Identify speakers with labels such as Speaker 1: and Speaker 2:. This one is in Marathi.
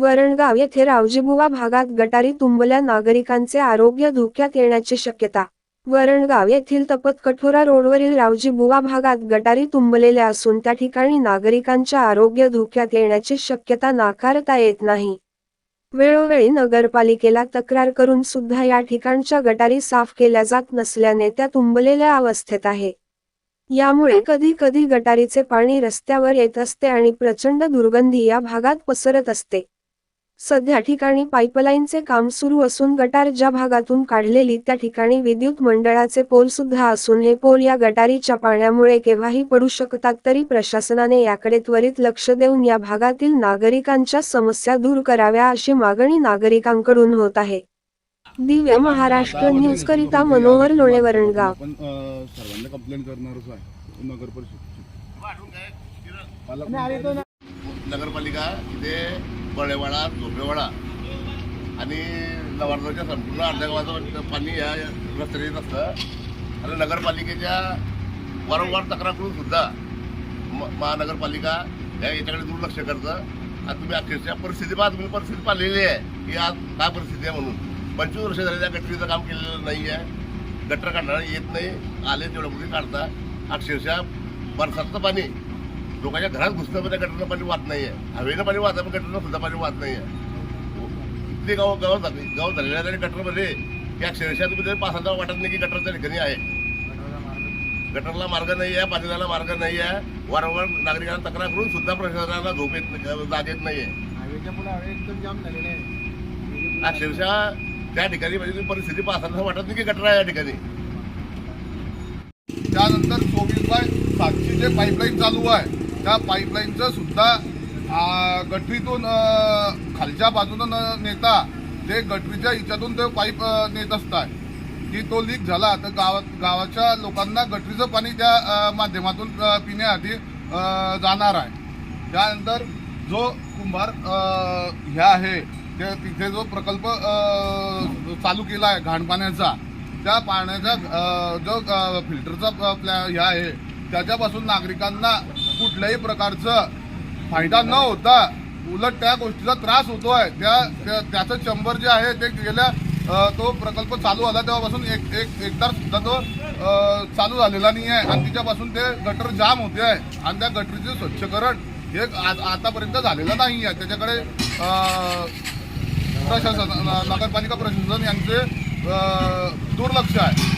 Speaker 1: वरणगाव येथे रावजीबुवा भागात गटारी तुंबल्या नागरिकांचे आरोग्य धोक्यात येण्याची शक्यता. वरणगाव येथील तपत कठोरा रोडवरील रावजीबुवा भागात गटारी तुंबलेल्या असून त्या ठिकाणी नागरिकांच्या आरोग्य धोक्यात येण्याची शक्यता नाकारता येत नाही. वेळोवेळी नगरपालिकेला तक्रार करून सुद्धा या ठिकाणच्या गटारी साफ केल्या जात नसल्याने त्या तुंबलेल्या अवस्थेत आहे. यामुळे कधी कधी गटारीचे पाणी रस्त्यावर येत असते आणि प्रचंड दुर्गंधी या भागात पसरत असते. सध्या ठिकाणी पाईपलाईनचे काम सुरू असून गटार ज्या भागातून काढलेली त्या ठिकाणी विद्युत मंडळाचे पोल सुद्धा असून हे पोल या गटारीच्या पाण्यामुळे केव्हाही पडू शकतात तरी प्रशासनाने याकडे त्वरित लक्ष देऊन या भागातील नागरिकांच्या समस्या दूर कराव्या अशी मागणी नागरिकांकडून होत आहे. दिव्य महाराष्ट्र न्यूज करिता मनोहर लोणे वरणगाव
Speaker 2: नगरपालिका इथे बळेवाडा झोपेवाडा आणि नवारगावच्या संपूर्ण अर्ध्या गावाचं पाणी या रस्त्यात येत असतं. आणि नगरपालिकेच्या वारंवार तक्रार करून सुद्धा म- महानगरपालिका या याच्याकडे दुर्लक्ष करतं. आणि तुम्ही अक्षरशः परिस्थिती पहा तुम्ही परिस्थिती पाहिलेली आहे. की आज काय परिस्थिती आहे म्हणून. पंचवीस वर्ष झाले त्या गटरीचं काम केलेलं नाही आहे गटर काढणारा येत नाही. आले तेवढ्यापुढे काढता. अक्षरशः बरसातचं पाणी लोकांच्या घरात घुसतं पण त्या गटरनं पाणी वाहत नाहीये. हवेनं पाणी वाहतं पण गटरनं सुद्धा पाणी वाहत नाहीये. इथले गाव गाव झाले गाव झालेल्या तरी गटरमध्ये की अक्षरशः तुम्ही तरी पाच हजार वाटत नाही की गटर त्या ठिकाणी आहे. गटरला मार्ग नाही आहे पाणी जायला मार्ग नाही आहे. वारंवार नागरिकांना तक्रार करून सुद्धा प्रशासनाला झोप येत नाही- जाग येत नाहीये.
Speaker 3: हायवेच्या पुढे हवे एकदम जाम झालेले आहे.
Speaker 2: अक्षरशः त्या ठिकाणी म्हणजे परिस्थिती पाहताना वाटत नाही की गटर आहे या ठिकाणी.
Speaker 4: त्यानंतर चोवीस बाय सातची जे पाईपलाईन चालू आहे त्या पाईपलाईनचं सुद्धा गटरीतून खालच्या बाजूनं न नेता ते गटरीच्या हिच्यातून ते पाईप नेत असतात. की तो लीक झाला तर गावात गावाच्या लोकांना गटरीचं पाणी त्या माध्यमातून पिण्याआधी पिण्यासाठी जाणार आहे. त्यानंतर जो कुंभार ह्या आहे ते तिथे जो प्रकल्प चालू केला आहे घाणपाण्याचा त्या पाण्याचा जो फिल्टरचा प्लॅ ह्या आहे त्याच्यापासून नागरिकांना कुठल्याही प्रकारचं फायदा न होता उलट त्या गोष्टीचा त्रास होतोय. त्या त्या- त्याचं चंबर जे आहे ते गेल्या तो प्रकल्प चालू झाला तेव्हापासून एक एक एकदा सुद्धा तो चालू झालेला नाही आहे आणि तिच्यापासून ते गटर जाम होते आहे आणि त्या गटरीचे स्वच्छकरण हे आ- आतापर्यंत झालेलं नाही आहे त्याच्याकडे प्रशासन नगरपालिका प्रशासन यांचे दुर्लक्ष आहे.